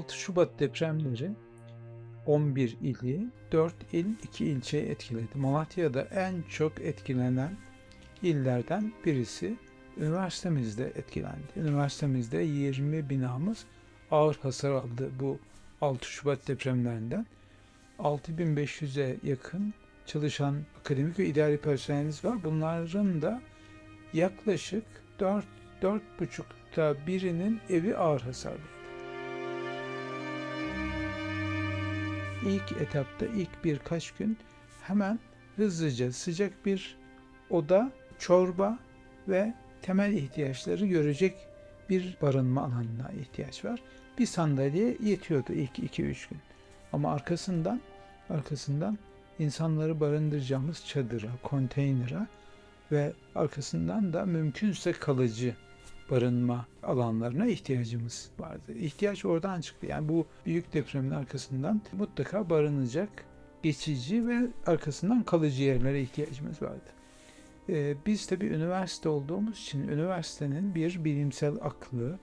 6 Şubat depremleri 11 ili, 4 il, 2 ilçeyi etkiledi. Malatya'da en çok etkilenen illerden birisi üniversitemizde etkilendi. Üniversitemizde 20 binamız ağır hasar aldı bu 6 Şubat depremlerinden. 6500'e yakın çalışan akademik ve idari personelimiz var. Bunların da yaklaşık 4 4,5'ta birinin evi ağır hasarlı. İlk etapta ilk birkaç gün hemen hızlıca sıcak bir oda, çorba ve temel ihtiyaçları görecek bir barınma alanına ihtiyaç var. Bir sandalye yetiyordu ilk 2-3 gün. Ama arkasından arkasından insanları barındıracağımız çadıra, konteynere ve arkasından da mümkünse kalıcı barınma alanlarına ihtiyacımız vardı. İhtiyaç oradan çıktı. Yani bu büyük depremin arkasından mutlaka barınacak, geçici ve arkasından kalıcı yerlere ihtiyacımız vardı. Ee, biz tabii üniversite olduğumuz için üniversitenin bir bilimsel aklı,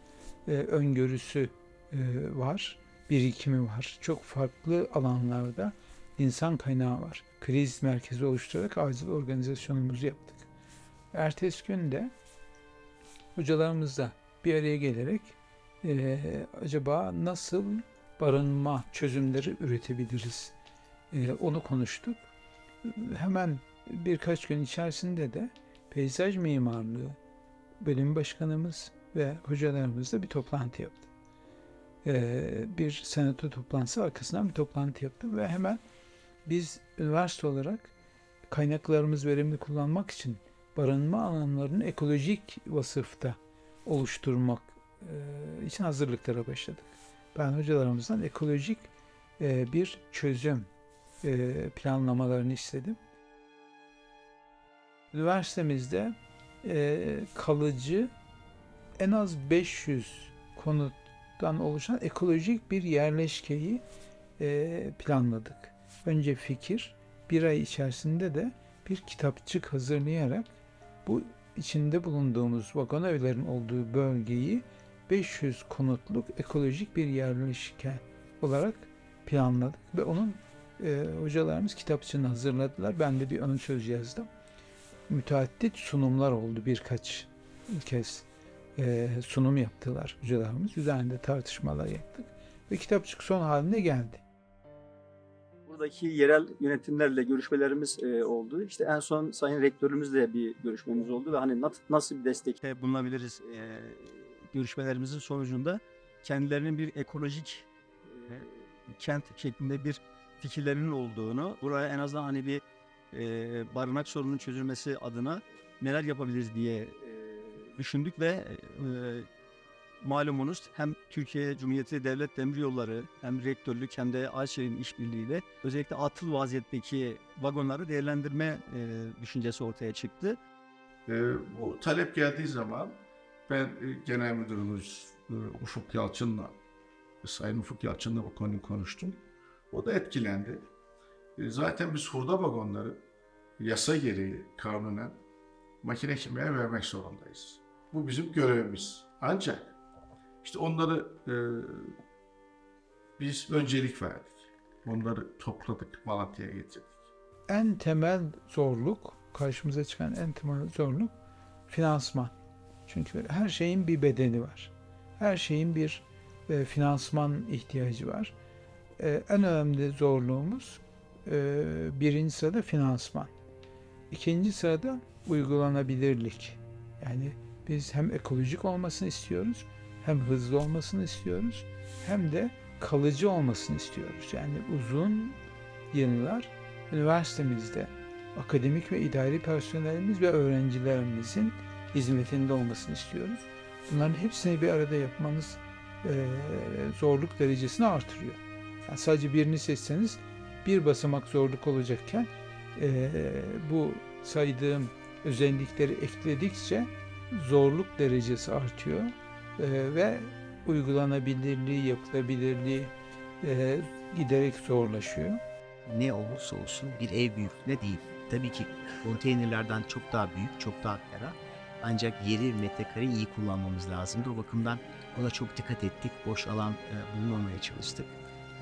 e, öngörüsü e, var, birikimi var. Çok farklı alanlarda insan kaynağı var. Kriz merkezi oluşturarak acil organizasyonumuzu yaptık. Ertesi gün de hocalarımızla bir araya gelerek e, acaba nasıl barınma çözümleri üretebiliriz e, onu konuştuk. Hemen birkaç gün içerisinde de peyzaj mimarlığı bölüm başkanımız ve hocalarımızla bir toplantı yaptı. E, bir senato toplantısı arkasından bir toplantı yaptı ve hemen biz üniversite olarak kaynaklarımız verimli kullanmak için barınma alanlarını ekolojik vasıfta oluşturmak e, için hazırlıklara başladık. Ben hocalarımızdan ekolojik e, bir çözüm e, planlamalarını istedim. Üniversitemizde kalıcı en az 500 konuttan oluşan ekolojik bir yerleşkeyi planladık. Önce fikir, bir ay içerisinde de bir kitapçık hazırlayarak bu içinde bulunduğumuz vagon evlerin olduğu bölgeyi 500 konutluk ekolojik bir yerleşke olarak planladık ve onun e, hocalarımız kitapçığını hazırladılar. Ben de bir ön söz yazdım. Müteaddit sunumlar oldu birkaç kez e, sunum yaptılar hocalarımız. Üzerinde tartışmalar yaptık ve kitapçık son haline geldi. Buradaki yerel yönetimlerle görüşmelerimiz e, oldu. İşte en son Sayın Rektörümüzle bir görüşmemiz oldu ve hani nasıl bir destekte bulunabiliriz e, görüşmelerimizin sonucunda kendilerinin bir ekolojik e, kent şeklinde bir fikirlerinin olduğunu, buraya en azından hani bir e, barınak sorununun çözülmesi adına neler yapabiliriz diye e, düşündük ve e, malumunuz hem Türkiye Cumhuriyeti Devlet Demiryolları hem rektörlük hem de Ayşe'nin işbirliğiyle özellikle atıl vaziyetteki vagonları değerlendirme e, düşüncesi ortaya çıktı. Ee, bu talep geldiği zaman ben e, genel müdürümüz e, Ufuk Yalçın'la Sayın Ufuk Yalçın'la bu konuyu konuştum. O da etkilendi. E, zaten biz hurda vagonları yasa gereği kanunen makine kimyaya vermek zorundayız. Bu bizim görevimiz. Ancak işte onları e, biz öncelik verdik. Onları topladık, Malatya'ya getirdik. en temel zorluk, karşımıza çıkan en temel zorluk finansman. Çünkü her şeyin bir bedeni var. Her şeyin bir e, finansman ihtiyacı var. E, en önemli zorluğumuz e, birinci sırada finansman. İkinci sırada uygulanabilirlik. Yani biz hem ekolojik olmasını istiyoruz, hem hızlı olmasını istiyoruz, hem de kalıcı olmasını istiyoruz. Yani uzun yıllar üniversitemizde akademik ve idari personelimiz ve öğrencilerimizin hizmetinde olmasını istiyoruz. Bunların hepsini bir arada yapmanız eee, zorluk derecesini artırıyor. Yani sadece birini seçseniz bir basamak zorluk olacakken eee, bu saydığım özellikleri ekledikçe zorluk derecesi artıyor ve uygulanabilirliği, yapılabilirliği eee, giderek zorlaşıyor. ne olursa olsun bir ev büyüklüğünde değil. Tabii ki konteynerlerden çok daha büyük, çok daha ferah. Ancak yeri metrekareyi iyi kullanmamız lazımdı. O bakımdan ona çok dikkat ettik. Boş alan e, bulmamaya çalıştık.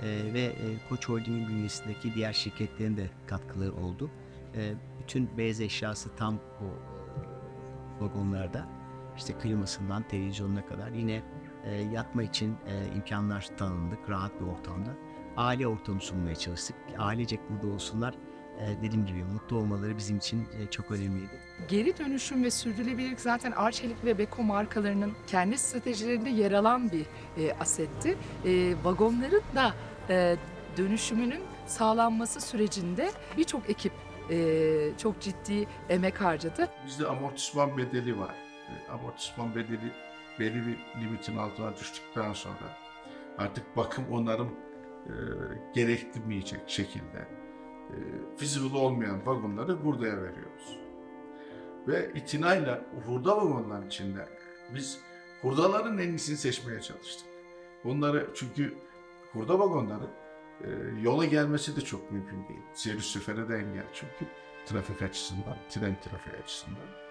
E, ve e, Koç Holding'in bünyesindeki diğer şirketlerin de katkıları oldu. E, bütün beyaz eşyası tam o e, vagonlarda. İşte klimasından televizyonuna kadar yine e, yatma için e, imkanlar tanındık rahat bir ortamda. Aile ortamı sunmaya çalıştık. Ailecek burada olsunlar. E, dediğim gibi mutlu olmaları bizim için e, çok önemliydi. Geri dönüşüm ve sürdürülebilirlik zaten Arçelik ve Beko markalarının kendi stratejilerinde yer alan bir e, asetti. E, vagonların da e, dönüşümünün sağlanması sürecinde birçok ekip e, çok ciddi emek harcadı. Bizde amortisman bedeli var. E, Amortisman bedeli belli bir limitin altına düştükten sonra artık bakım onarım e, gerektirmeyecek şekilde e, feasible olmayan vagonları hurdaya veriyoruz. Ve itinayla hurda vagonların içinde biz hurdaların en iyisini seçmeye çalıştık. Bunları çünkü hurda vagonları e, yola gelmesi de çok mümkün değil. Seyir süfere de engel çünkü trafik açısından, tren trafiği açısından.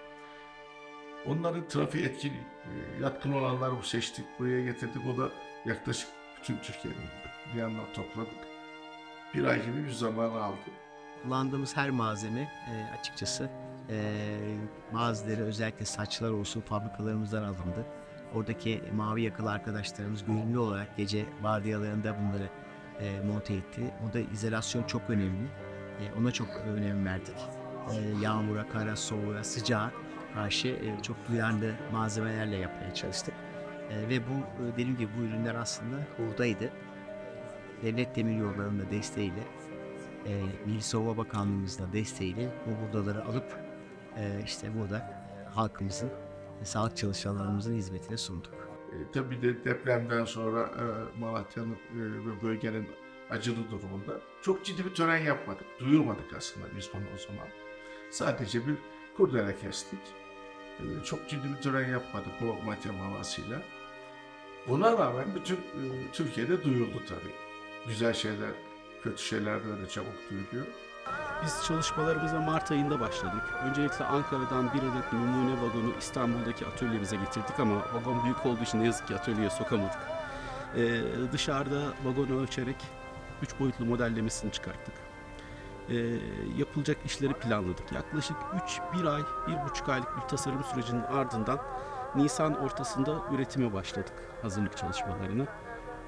Onları trafiğe etkin, e, yatkın olanları seçtik, buraya getirdik. O da yaklaşık bütün Türkiye'nin bir yandan topladık. Bir ay gibi bir zaman aldı. Kullandığımız her malzeme e, açıkçası e, bazıları özellikle saçlar olsun fabrikalarımızdan alındı. Oradaki mavi yakalı arkadaşlarımız gönüllü olarak gece vardiyalarında bunları e, monte etti. O da izolasyon çok önemli. E, ona çok önem verdik. E, yağmura, kara, soğuğa, sıcağa karşı e, çok duyarlı malzemelerle yapmaya çalıştık. E, ve bu e, dediğim gibi bu ürünler aslında hurdaydı. Devlet Demir Yolları'nın da desteğiyle Milli Savunma Bakanlığımızın da desteğiyle bu buradaları alıp işte burada halkımızın, sağlık çalışanlarımızın hizmetine sunduk. E, tabii de depremden sonra e, Malatya'nın ve bölgenin acılı durumunda çok ciddi bir tören yapmadık. Duyurmadık aslında biz onu o zaman. Sadece bir kurdele kestik. E, çok ciddi bir tören yapmadık o Matyam havasıyla. Buna rağmen bütün e, Türkiye'de duyuldu tabii. Güzel şeyler, kötü şeyler de öyle çabuk duyuluyor. Biz çalışmalarımıza Mart ayında başladık. Öncelikle Ankara'dan bir adet numune vagonu İstanbul'daki atölyemize getirdik ama vagon büyük olduğu için ne yazık ki atölyeye sokamadık. Ee, dışarıda vagonu ölçerek 3 boyutlu modellemesini çıkarttık. Ee, yapılacak işleri planladık. Yaklaşık 3-1 ay, 1,5 aylık bir tasarım sürecinin ardından Nisan ortasında üretime başladık hazırlık çalışmalarını.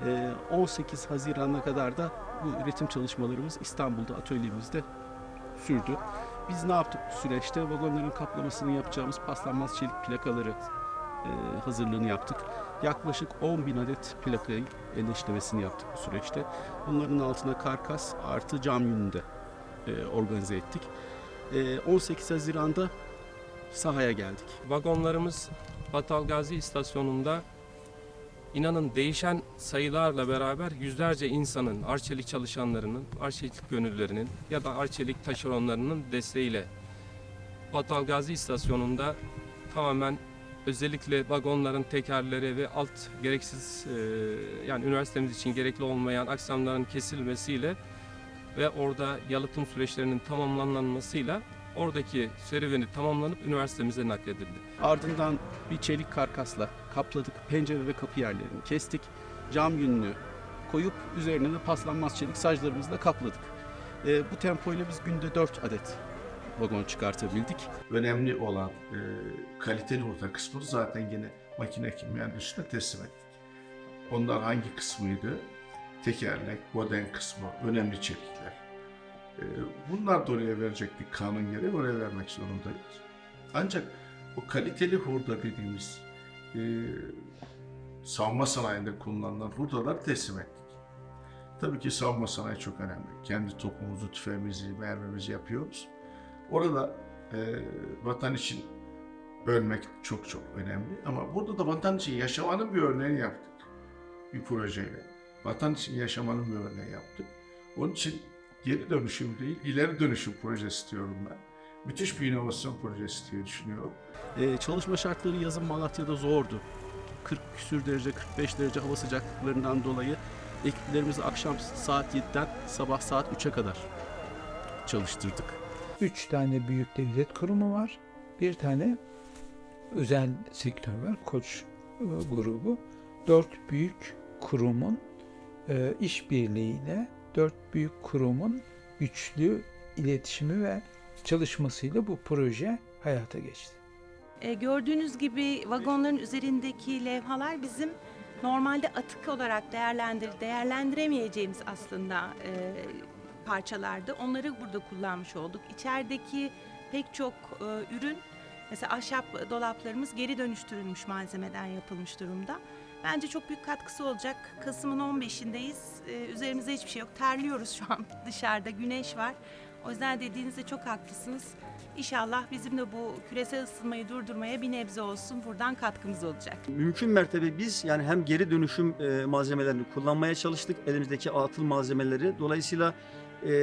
Ee, 18 Haziran'a kadar da bu üretim çalışmalarımız İstanbul'da atölyemizde sürdü. Biz ne yaptık bu süreçte? Vagonların kaplamasını yapacağımız paslanmaz çelik plakaları e, hazırlığını yaptık. Yaklaşık 10 bin adet plakayı elleştirmesini yaptık bu süreçte. Bunların altına karkas artı cam yününde e, organize ettik. E, 18 Haziran'da sahaya geldik. Vagonlarımız Batalgazi istasyonunda inanın değişen sayılarla beraber yüzlerce insanın, Arçelik çalışanlarının, Arçelik gönüllülerinin ya da Arçelik taşeronlarının desteğiyle Batalgazi istasyonunda tamamen özellikle vagonların tekerleri ve alt gereksiz e, yani üniversitemiz için gerekli olmayan aksamların kesilmesiyle ve orada yalıtım süreçlerinin tamamlanmasıyla oradaki serüveni tamamlanıp üniversitemize nakledildi. Ardından bir çelik karkasla kapladık. Pencere ve kapı yerlerini kestik. Cam yününü koyup üzerine de paslanmaz çelik saclarımızla kapladık. Ee, bu tempoyla biz günde 4 adet vagon çıkartabildik. önemli olan e, kaliteli hurda kısmını zaten yine makine mühendisine teslim ettik. Onlar hangi kısmıydı? Tekerlek, boden kısmı, önemli çelikler. E, bunlar da oraya verecektik kanun gereği, oraya vermek zorundayız. Ancak o kaliteli hurda dediğimiz e, savunma sanayinde kullanılan hurdaları teslim ettik. Tabii ki savunma sanayi çok önemli. Kendi topumuzu, tüfeğimizi, mermimizi yapıyoruz. Orada e, vatan için ölmek çok çok önemli. Ama burada da vatan için yaşamanın bir örneğini yaptık. Bir projeyle. Vatan için yaşamanın bir örneği yaptık. Onun için geri dönüşüm değil, ileri dönüşüm projesi diyorum ben. Müthiş bir inovasyon projesi diye düşünüyorum. Ee, çalışma şartları yazın Malatya'da zordu. 40 küsür derece, 45 derece hava sıcaklıklarından dolayı ekiplerimizi akşam saat 7'den sabah saat 3'e kadar çalıştırdık. Üç tane büyük devlet kurumu var. Bir tane özel sektör var. Koç e, grubu. Dört büyük kurumun e, işbirliğiyle dört büyük kurumun güçlü iletişimi ve çalışmasıyla bu proje hayata geçti. E, gördüğünüz gibi vagonların üzerindeki levhalar bizim normalde atık olarak değerlendir değerlendiremeyeceğimiz aslında e, parçalardı. Onları burada kullanmış olduk. İçerideki pek çok e, ürün mesela ahşap dolaplarımız geri dönüştürülmüş malzemeden yapılmış durumda. Bence çok büyük katkısı olacak. Kasım'ın 15'indeyiz. E, üzerimizde hiçbir şey yok. Terliyoruz şu an dışarıda. Güneş var. O yüzden dediğinizde çok haklısınız. İnşallah bizim de bu küresel ısınmayı durdurmaya bir nebze olsun buradan katkımız olacak. Mümkün mertebe biz yani hem geri dönüşüm e, malzemelerini kullanmaya çalıştık elimizdeki atıl malzemeleri. Dolayısıyla e,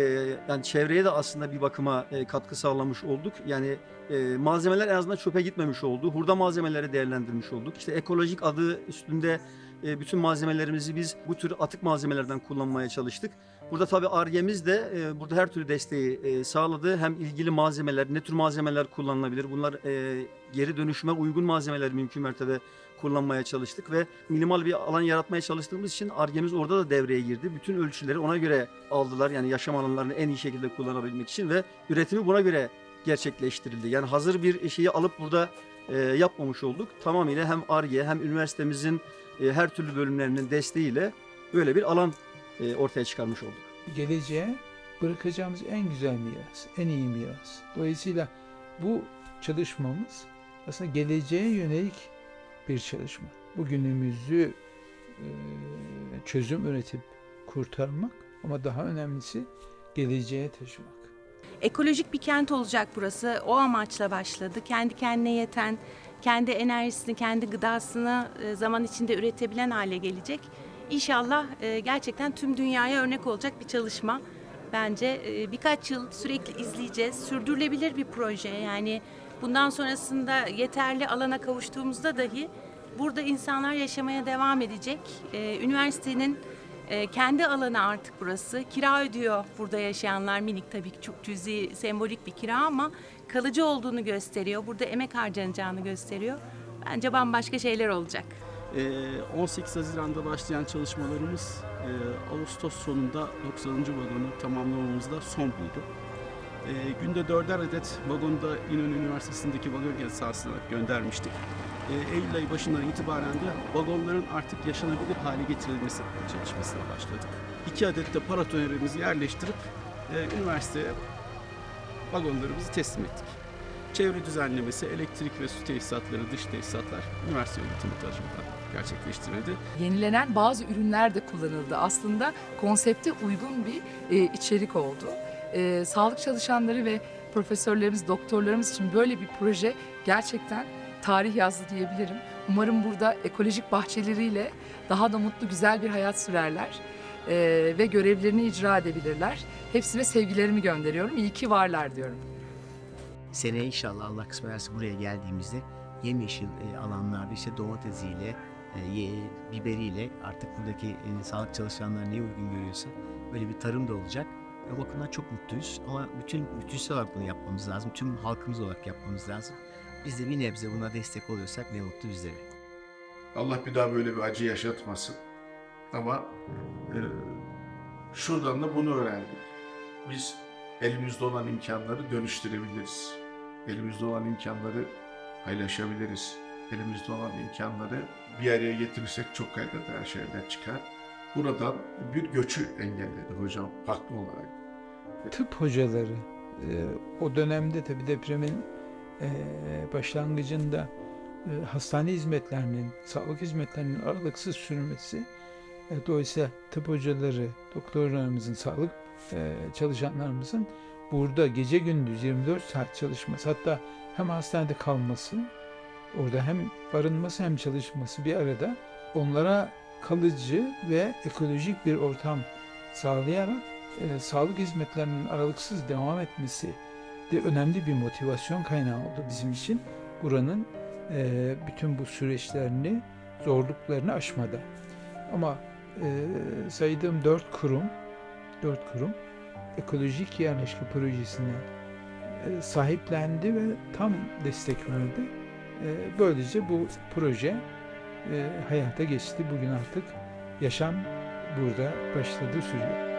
yani çevreye de aslında bir bakıma e, katkı sağlamış olduk. Yani e, malzemeler en azından çöpe gitmemiş oldu. Hurda malzemeleri değerlendirmiş olduk. İşte ekolojik adı üstünde e, bütün malzemelerimizi biz bu tür atık malzemelerden kullanmaya çalıştık. Burada tabii Ar-Ge'miz de e, burada her türlü desteği e, sağladı. Hem ilgili malzemeler, ne tür malzemeler kullanılabilir? Bunlar e, geri dönüşüme uygun malzemeler mümkün mertebe kullanmaya çalıştık ve minimal bir alan yaratmaya çalıştığımız için Ar-Ge'miz orada da devreye girdi. Bütün ölçüleri ona göre aldılar. Yani yaşam alanlarını en iyi şekilde kullanabilmek için ve üretimi buna göre gerçekleştirildi. Yani hazır bir şeyi alıp burada e, yapmamış olduk. Tamamıyla hem Ar-Ge hem üniversitemizin e, her türlü bölümlerinin desteğiyle böyle bir alan e, ortaya çıkarmış olduk. geleceğe bırakacağımız en güzel miras, en iyi miras. Dolayısıyla bu çalışmamız aslında geleceğe yönelik bir çalışma. Bugünümüzü çözüm üretip kurtarmak ama daha önemlisi geleceğe taşımak. Ekolojik bir kent olacak burası. O amaçla başladı. Kendi kendine yeten, kendi enerjisini, kendi gıdasını zaman içinde üretebilen hale gelecek. İnşallah gerçekten tüm dünyaya örnek olacak bir çalışma. Bence birkaç yıl sürekli izleyeceğiz. Sürdürülebilir bir proje. Yani bundan sonrasında yeterli alana kavuştuğumuzda dahi burada insanlar yaşamaya devam edecek. E, Üniversitenin e, kendi alanı artık burası. Kira ödüyor burada yaşayanlar minik tabii ki çok cüzi, sembolik bir kira ama kalıcı olduğunu gösteriyor. Burada emek harcanacağını gösteriyor. Bence bambaşka şeyler olacak. Ee, 18 Haziran'da başlayan çalışmalarımız e, Ağustos sonunda 90. vagonu tamamlamamızda son buldu. Ee, günde dörder adet vagonu da İnönü Üniversitesi'ndeki vagon gezisi sahasına göndermiştik. Ee, Eylül ayı başından itibaren de vagonların artık yaşanabilir hale getirilmesi çalışmasına başladık. İki adet de paratonerimizi yerleştirip e, üniversiteye vagonlarımızı teslim ettik. Çevre düzenlemesi, elektrik ve su tesisatları, dış tesisatlar üniversite yönetimi tarafından gerçekleştirildi. Yenilenen bazı ürünler de kullanıldı. Aslında konsepte uygun bir e, içerik oldu. E, sağlık çalışanları ve profesörlerimiz, doktorlarımız için böyle bir proje gerçekten tarih yazdı diyebilirim. Umarım burada ekolojik bahçeleriyle daha da mutlu, güzel bir hayat sürerler e, ve görevlerini icra edebilirler. Hepsine sevgilerimi gönderiyorum. İyi ki varlar diyorum. Seneye inşallah Allah kısmet ederse buraya geldiğimizde yemyeşil e, alanlarda işte domatesiyle, e, biberiyle artık buradaki e, sağlık çalışanları neye uygun görüyorsa böyle bir tarım da olacak. O bakımdan çok mutluyuz ama bütün bütünsel olarak bunu yapmamız lazım. Tüm halkımız olarak yapmamız lazım. Biz de bir nebze buna destek oluyorsak ne mutlu bizlere. Allah bir daha böyle bir acı yaşatmasın. Ama e, şuradan da bunu öğrendik. Biz elimizde olan imkanları dönüştürebiliriz. Elimizde olan imkanları paylaşabiliriz. Elimizde olan imkanları bir araya getirirsek çok kayda şeyler çıkar. Buradan bir göçü engelledi hocam haklı olarak. tıp hocaları e, o dönemde tabi depremin e, başlangıcında e, hastane hizmetlerinin, sağlık hizmetlerinin aralıksız sürmesi dolayısıyla tıp hocaları, doktorlarımızın, sağlık çalışanlarımızın burada gece gündüz 24 saat çalışması hatta hem hastanede kalması orada hem barınması hem çalışması bir arada onlara kalıcı ve ekolojik bir ortam sağlayarak e, sağlık hizmetlerinin aralıksız devam etmesi de önemli bir motivasyon kaynağı oldu bizim için. Buranın e, bütün bu süreçlerini, zorluklarını aşmada. Ama e, saydığım dört kurum, dört kurum ekolojik yerleşke projesine e, sahiplendi ve tam destek verdi. E, böylece bu proje hayata geçti. Bugün artık yaşam burada başladı sürüyor.